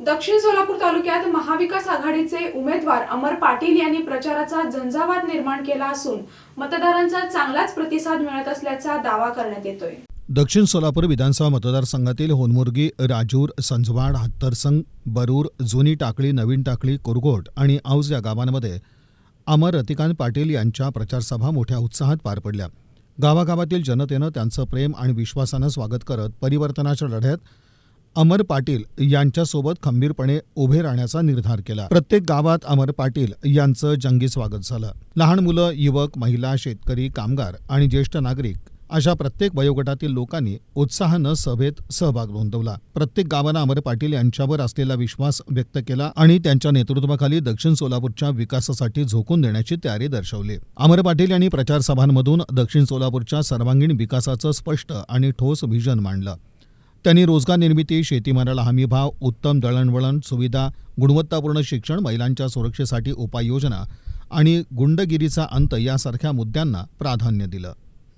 दक्षिण सोलापूर तालुक्यात महाविकास आघाडीचे उमेदवार अमर पाटील यांनी प्रचाराचा झंझावात निर्माण केला असून मतदारांचा चांगलाच प्रतिसाद मिळत असल्याचा दावा करण्यात येतोय. दक्षिण सोलापूर विधानसभा मतदारसंघातील होनमुर्गी राजूर संजवाड हत्तरसंग बरूर जुनी टाकळी नवीन टाकळी कुरगोट आणि औज या गावांमध्ये अमर रतिकांत पाटील यांच्या प्रचारसभा मोठ्या उत्साहात पार पडल्या. गावागावातील जनतेनं त्यांचं प्रेम आणि विश्वासानं स्वागत करत परिवर्तनाच्या लढ्यात अमर पाटील यांच्यासोबत खंबीरपणे उभे राहण्याचा निर्धार केला. प्रत्येक गावात अमर पाटील यांचं जंगी स्वागत झालं. लहान मुलं युवक महिला शेतकरी कामगार आणि ज्येष्ठ नागरिक अशा प्रत्येक वयोगटातील लोकांनी उत्साहानं सभेत सहभाग नोंदवला. प्रत्येक गावानं अमर पाटील यांच्यावर असलेला विश्वास व्यक्त केला आणि त्यांच्या नेतृत्वाखाली दक्षिण सोलापूरच्या विकासासाठी झोकून देण्याची तयारी दर्शवली. अमर पाटील यांनी प्रचार सभांमधून दक्षिण सोलापूरच्या सर्वांगीण विकासाचं स्पष्ट आणि ठोस व्हिजन मांडलं. त्यांनी रोजगार निर्मिती शेतीमालाला हमीभाव उत्तम दळणवळण सुविधा गुणवत्तापूर्ण शिक्षण महिलांच्या सुरक्षेसाठी उपाययोजना आणि गुंडगिरीचा अंत यासारख्या मुद्द्यांना प्राधान्य दिलं.